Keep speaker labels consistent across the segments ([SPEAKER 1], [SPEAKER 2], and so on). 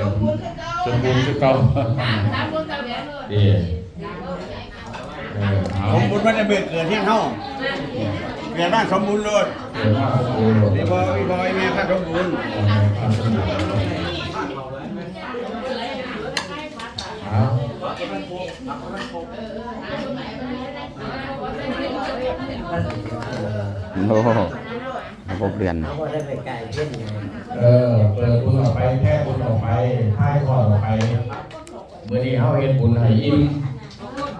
[SPEAKER 1] สมบูรณ์คือเก่า
[SPEAKER 2] สามคนตาแหวนเลย
[SPEAKER 1] ดีเออเอา
[SPEAKER 3] สมบูรณ์มันจะเบิดเกิดที่เฮาเกิดบ้านสมบูรณ์โลด
[SPEAKER 1] เดี๋ยวว่าสมบูรณ์หมด
[SPEAKER 3] พี่บอยพี่บอยแม่ข้าสมบูรณ์
[SPEAKER 1] เอา
[SPEAKER 4] โอ้ โหหกเดือน
[SPEAKER 5] เขาก็ได้ไปไกลเช่นไง
[SPEAKER 1] เออ เปิดบุญออกไปแค่บุญออกไปท้ายทอดออกไปเมื่อนี้เฮาเฮ็ดบุญให้อิ่ม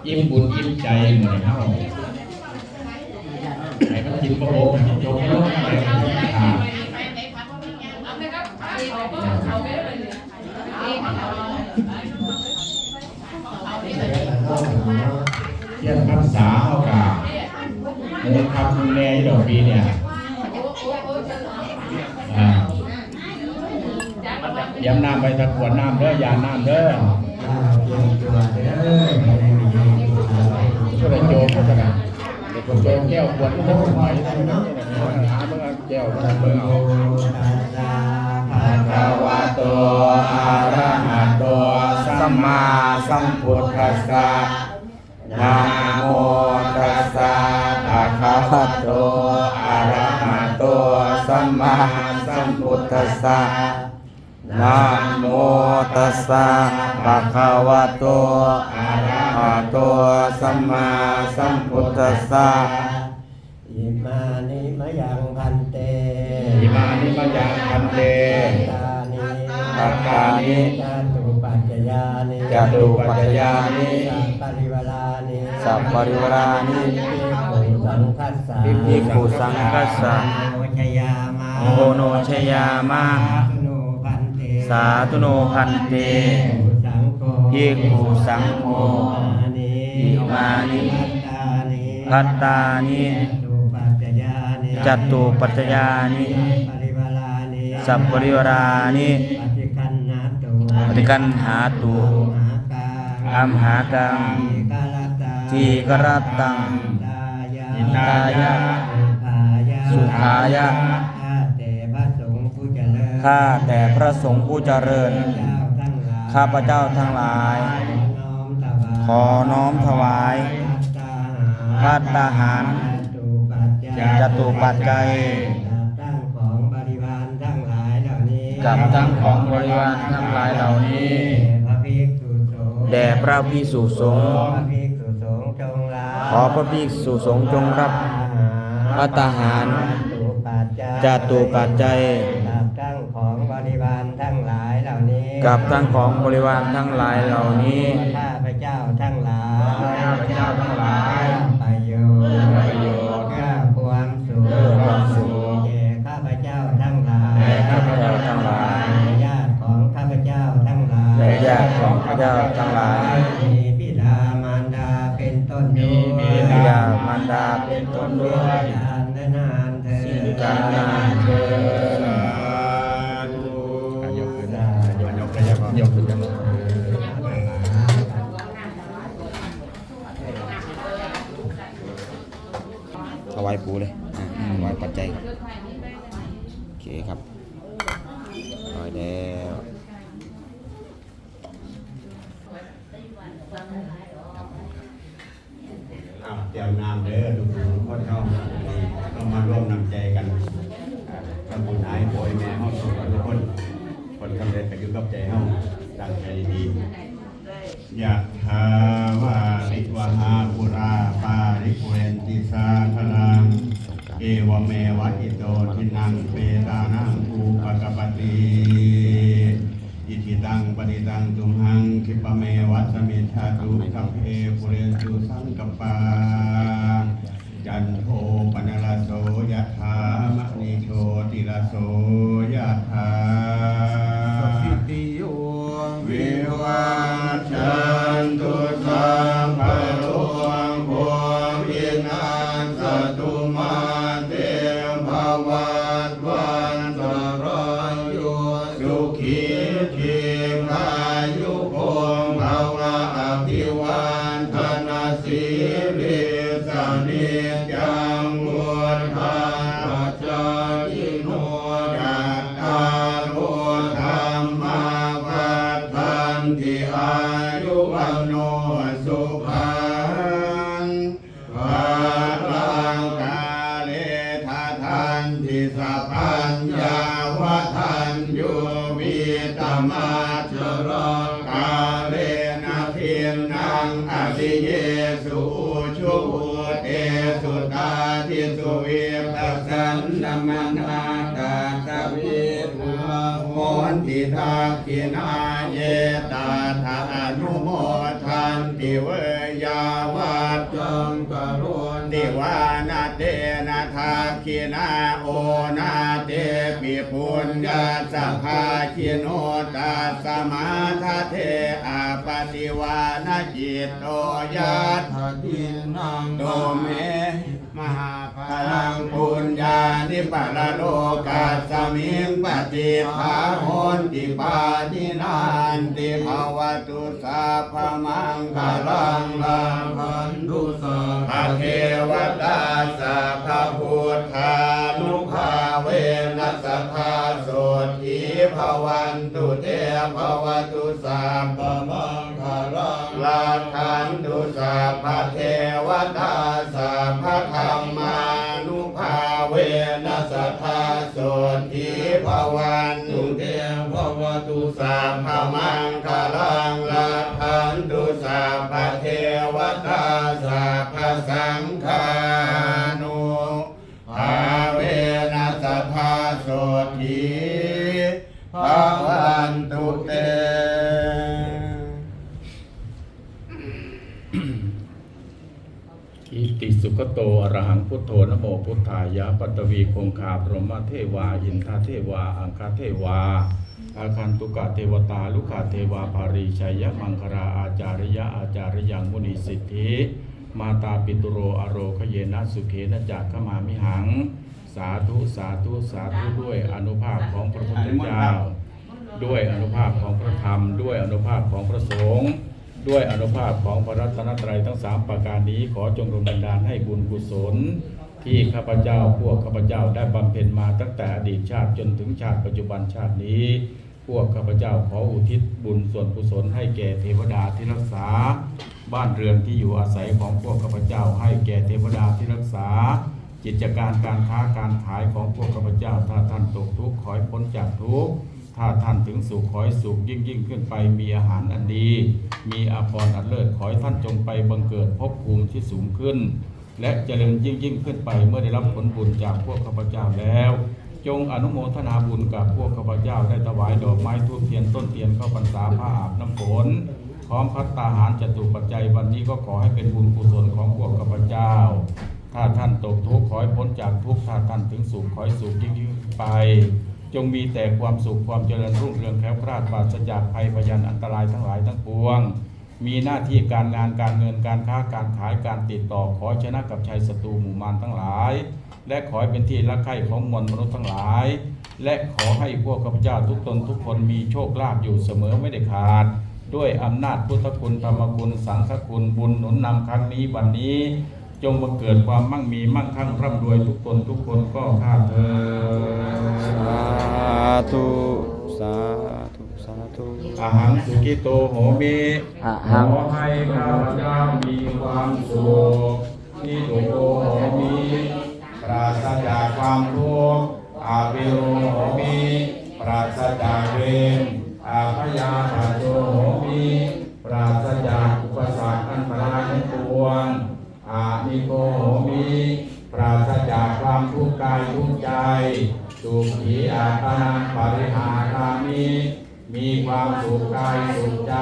[SPEAKER 1] อิ่มบุญอิ่มใจเหมือนเฮาให้มันกินบ่โอ้ให้มันจบเนาะให้มันกินขาด
[SPEAKER 2] เอาไปครับเอาไปเอาไปเลย
[SPEAKER 1] เที่ยงพรรษาเฮากะเงินคำแน่ดอกปีเนี่ยายำน้ำไปตะกรวดน้ำเด้อยาน้ำเด้อ
[SPEAKER 5] ถ้าเตรียมตัวเด้อไม่ได้มีผู้ชาย
[SPEAKER 1] ก็เลยโจมก็จะนะโจมแก้วขวดก็ต้องหอยทั้งนั้นเนี่ยหาเมื่อแก้วมันเมื่อเอา
[SPEAKER 5] ตัสสะภะ
[SPEAKER 1] ภะวะโตอะระหะโตสัมมาสัมพุทธัสสะนะโมตัสสะภะคะวะโตอะระหะโตสัมมาสัมพุทธัสสะ นะโมตัสสะภะคะวะโตอะระหะโตสัมมาสัมพุทธัสสะ
[SPEAKER 5] อิมานิมะยังพันเต
[SPEAKER 1] อิมานิมยังพันเต
[SPEAKER 5] ตานิ
[SPEAKER 1] ปัตตานิ
[SPEAKER 5] จตุปัจจยานิ
[SPEAKER 1] จตุปัจจยานิ
[SPEAKER 5] สัพปริวารานิ
[SPEAKER 4] สัพปริวารานิ
[SPEAKER 5] ภิกขุสังคัสสะ
[SPEAKER 4] ภิกขุสังคัสสะ
[SPEAKER 5] โอชยามา
[SPEAKER 4] โอโนชยามะ
[SPEAKER 5] โนพันเต
[SPEAKER 4] สาธุโนพันเต
[SPEAKER 5] สังโฆ
[SPEAKER 4] ภิกขุสังโฆ
[SPEAKER 5] มานิ
[SPEAKER 4] อิมานิ
[SPEAKER 5] พัตตานิ
[SPEAKER 4] พัตตานิ
[SPEAKER 5] ตุปัจจยานิ
[SPEAKER 4] จัตตุปัจจยานิ
[SPEAKER 5] ปริวารานิ
[SPEAKER 4] สัพปริวารานิ
[SPEAKER 5] ปฏิคันนาตุ
[SPEAKER 4] ปฏิกันหาตุ
[SPEAKER 5] มหากัง
[SPEAKER 4] อัมหากัง
[SPEAKER 5] ทีกรตัง
[SPEAKER 4] ทีกรตัง
[SPEAKER 5] ดายะ
[SPEAKER 4] อินทายะ
[SPEAKER 5] สุขายะ
[SPEAKER 4] สุ ขายะ
[SPEAKER 5] ข้าแต่พระสงฆ์ผู้เจริญ
[SPEAKER 4] ข้าแต่พระสงฆ์ผู้เจริญ
[SPEAKER 5] ข้าพเจ้าทั้งหลาย
[SPEAKER 4] ข้าพเจ้าทั้งหลาย
[SPEAKER 5] ขอน้อมถวาย
[SPEAKER 4] ขอน้อมถวาย
[SPEAKER 5] พั
[SPEAKER 4] พั
[SPEAKER 5] ต
[SPEAKER 4] ต
[SPEAKER 5] ตา
[SPEAKER 4] ตา
[SPEAKER 5] หา
[SPEAKER 4] หารร
[SPEAKER 5] จตุปัจจัย
[SPEAKER 4] จตุปัจจัย
[SPEAKER 5] ตั้งของบริวารทั้งหลายเหล่านี้
[SPEAKER 4] กับทั้งของบริวารทั้งหลายเหล่านี้
[SPEAKER 5] แด่พระภิกษุสงฆ์
[SPEAKER 4] แด่พระภิกษุสงฆ์
[SPEAKER 5] ขอพระภิกษุสงฆ์จงรับ
[SPEAKER 4] ขอพระภิกษุสงฆ์จงรับ
[SPEAKER 5] พัตตาหาร
[SPEAKER 4] จตุปัจจัย
[SPEAKER 5] กับทั้งของ บริวารทั้งหลายเหล่านี้
[SPEAKER 4] กับทั้งของบริวารทั้งหลายเหล่านี้
[SPEAKER 5] ข้าพเจ้าทั้งหลาย
[SPEAKER 1] ข้าพเจ้าทั้งหลาย
[SPEAKER 5] ประโยชน์
[SPEAKER 1] ประโยชน์
[SPEAKER 5] เพื่อความสุข
[SPEAKER 1] เพื่อความสุข
[SPEAKER 5] แก่ข้าพเจ้าทั้งหลาย
[SPEAKER 1] แก่ข้าพเจ้าทั้งหลาย
[SPEAKER 5] และญาติของข้าพเจ้าทั้งหลาย
[SPEAKER 4] และญาติของข้าพเจ้าทั้งหลาย
[SPEAKER 5] มีบิดามารดาเป็นต้น
[SPEAKER 1] มี
[SPEAKER 5] ด้วย
[SPEAKER 1] บิ
[SPEAKER 4] บิดามารดาเป็นต้นด้วย
[SPEAKER 5] นานและนานเถิด
[SPEAKER 4] กาลนาน ริ
[SPEAKER 3] ปุเรนติสาคลังเอวเมวะอิโตทินังเปตานังอุปกปปติอิทิตังปฏิตังตุมหังคิปเมวัสมิชาตุสัพเพปุเรนตุสังกปาจันโทปนลโสยะถามณิโชติลโส Sapa Jawa Tanjo Vitama Jalan ทินาเยตาทานุโมทันติเวยาวัจจังกรุณติวานาเตนะทาคินาโอนาเตปิปุญญาสัพาคิโนตาสมาทาเทอาปฏิวานาจิตโตยัตถินังโดเมมหา ลังปุญญานิปะละโลกาสมิงปฏิภาโหนติปาทินานติภาวตุสาพมังคลังลังพันธุสัพพะเทวตาสัพพุทธานุภาเวนัสสทธาโสทีภวันตุเตภวตุสัพมังคลังลังคันตุสัพเทวตา มังคลังลังคันตุสัพเทวตาสัพสังฆานุภาเวนัสสทธาโสทีภาวันตุเต
[SPEAKER 1] อิติสุขโตอรหังพุทโธนะโมพุทธายะปัตตวีคงคาพรหมเทวา อินทาเทวา อังคาเทวา อาคันตุกะเทวตาลุกาเทวาภาริชัยมังคราอาจาริยะอาจาริยังมุนิสิทธิมาตาปิตุโรอโรคเยนะสุเขนะจักขมามิหัง สาธุสาธุสาธุด้วยอนุภาพของพระพุทธเจ้า ด้วยอนุภาพของพระธรรม ด้วยอนุภาพของพระสงฆ์ด้วยอนุภาพของพระรัตนตรัยทั้งสามประการนี้ขอจงดลบันดาลให้บุญกุศล ที่ข้าพเจ้าพวกข้าพเจ้าได้บำเพ็ญมาตั้งแต่อดีตชาติจนถึงชาติปัจจุบันชาตินี้ พวกข้าพเจ้าขออุทิศบุญส่วนกุศลให้แก่เทวดาที่รักษา บ้านเรือนที่อยู่อาศัยของพวกข้าพเจ้า ให้แก่เทวดาที่รักษา กิจการการค้าการขายของพวกข้าพเจ้า ถ้าท่านตกทุกข์ขอให้พ้นจากทุกข์ถ้าท่านถึงสุขขอให้สุขยิ่งยิ่งขึ้นไปมีอาหารอันดี มีอาภรณ์อันเลิศขอให้ท่านจงไปบังเกิดภพภูมิที่สูงขึ้น และเจริญยิ่งยิ่งขึ้นไปเมื่อได้รับผลบุญจากพวกข้าพเจ้าแล้ว จงอนุโมทนาบุญกับพวกข้าพเจ้าได้ถวายดอกไม้ทูบเทียนต้นเทียนเข้าพรรษาผ้าอาบน้ำฝนพร้อมพัตตาหารจตุปัจจัยวันนี้ก็ขอให้เป็นบุญกุศลของพวกข้าพเจ้า ถ้าท่านตกทุกข์ขอให้พ้นจากทุกข์ถ้าท่านถึงสุขขอให้สุขยิ่งยิ่งไป จงมีแต่ความสุขความเจริญรุ่งเรืองแคล้วคลาดปราศจากภัยพยันอันตรายทั้งหลายทั้งปวง มีหน้าที่การงานการเงินการค้าการขายการติดต่อขอชนะกับชัยศัตรูหมู่มารทั้งหลาย และขอให้เป็นที่รักใคร่ของมวลมนุษย์ทั้งหลาย และขอให้พวกข้าพเจ้าทุกตนทุกคนมีโชคลาภอยู่เสมอไม่ได้ขาด ด้วยอำนาจพุทธคุณธรรมคุณ สังฆคุณบุญหนุนนำครั้งนี้วันนี้ จงบังเกิดความมั่งมีมั่งคั่งร่ำรวยทุกคนทุกคนก็ข้าเธอ
[SPEAKER 4] สาธุสาธุสาธุ
[SPEAKER 1] อาหังสุกิโตโหมิ
[SPEAKER 4] อะหัง
[SPEAKER 1] ขอให้ข้าพเจ้ามีความสุขที่ตุโกโหมิป ราศจากความทุกข์อาภิโรโหมิปราศจากเวรอาพยาปโจโหมิปราศจากอุปสรรคอันตรายทั้งปวงอานิโกโหมิปราศจากความทุกข์กายทุกข์ใจสุขีอาตานังปริหารามิมีความสุขกายสุขใจ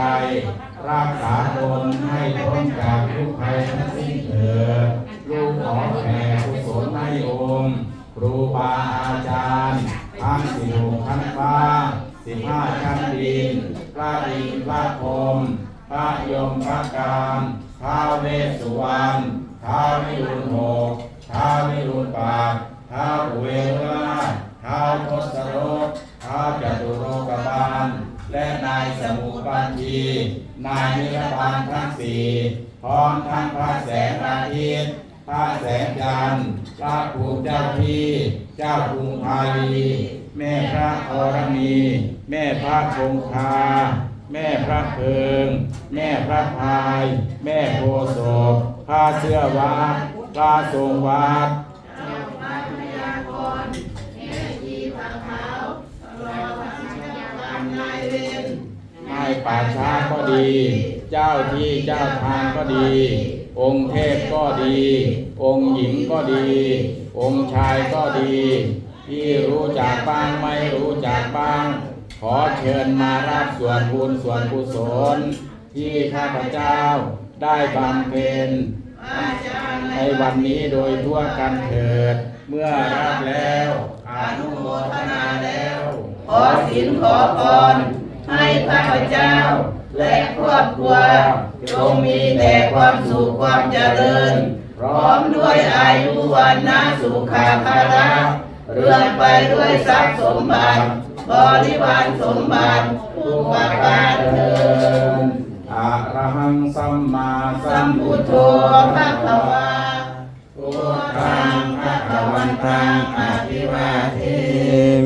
[SPEAKER 1] รักษาตนให้พ้นจากทุกภัยทั้งสิ้นเถิด ขอแผ่กุศลให้องค์ครูบาอาจารย์ทั้งสี่หกชั้นฟ้าสิบห้าชั้นดินพระอินทร์พระพรมพระยมพระการท้าเวสสุวรรณท้าวิรุณหกท้าวิรุณปากท้าเวรราท้าทศรถท้าจตุโลกบาล และนายสมุปันทีนายนิรบาลทั้งสี่พร้อมทั้งพระแสงอาทิตย์ พระแสงจันทร์ พระภูมิเจ้าที่ เจ้ากรุงพาลีแม่พระธรณี แม่พระคงคา แม่พระเพิง แม่พระพาย แม่โพธิ์ศพพระเสื้อวัดพระทรงวัด
[SPEAKER 2] เวิ
[SPEAKER 1] นในป่าช้าก็ดี เจ้าที่เจ้าทางก็ดี องค์เทพก็ดี องค์หญิงก็ดี องค์ชายก็ดี ที่รู้จักบ้างไม่รู้จักบ้าง ขอเชิญมารับส่วนบุญส่วนกุศล ที่ข้าพเจ้าได้บำเพ็ญในวันนี้โดยทั่วกันเถิด เมื่อรับแล้วอนุโมทนาแล้ว
[SPEAKER 2] ขอสินขอพรให้ข้าพเจ้า และครอบครัวจงมีแต่ความสุขความเจริญ พร้อมด้วยอายุวันนาสุขาภาระเรื่อยไปด้วยทรัพย์สมบัติบริวารสมบัติทุกประการเถิด
[SPEAKER 1] อะระหังสัมมาสั
[SPEAKER 2] สั
[SPEAKER 1] ม
[SPEAKER 2] ม
[SPEAKER 1] พุ
[SPEAKER 2] พุ
[SPEAKER 1] ท
[SPEAKER 2] ท
[SPEAKER 1] โธ
[SPEAKER 2] โธภะคะวา
[SPEAKER 1] พุทธังภะคะวันตังอภิวาเท
[SPEAKER 6] มิ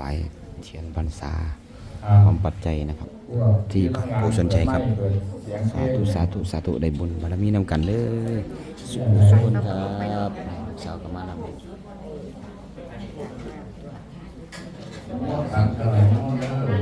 [SPEAKER 6] วายเทียนพรรษาพร้อมปัจจัยนะครับ ที่ผู้สนใจครับ สาธุสาธุสาธุได้บุญบารมีนำกันเลยสุขสุขครับสาวกมานำ
[SPEAKER 1] สังฆะโมเด้อ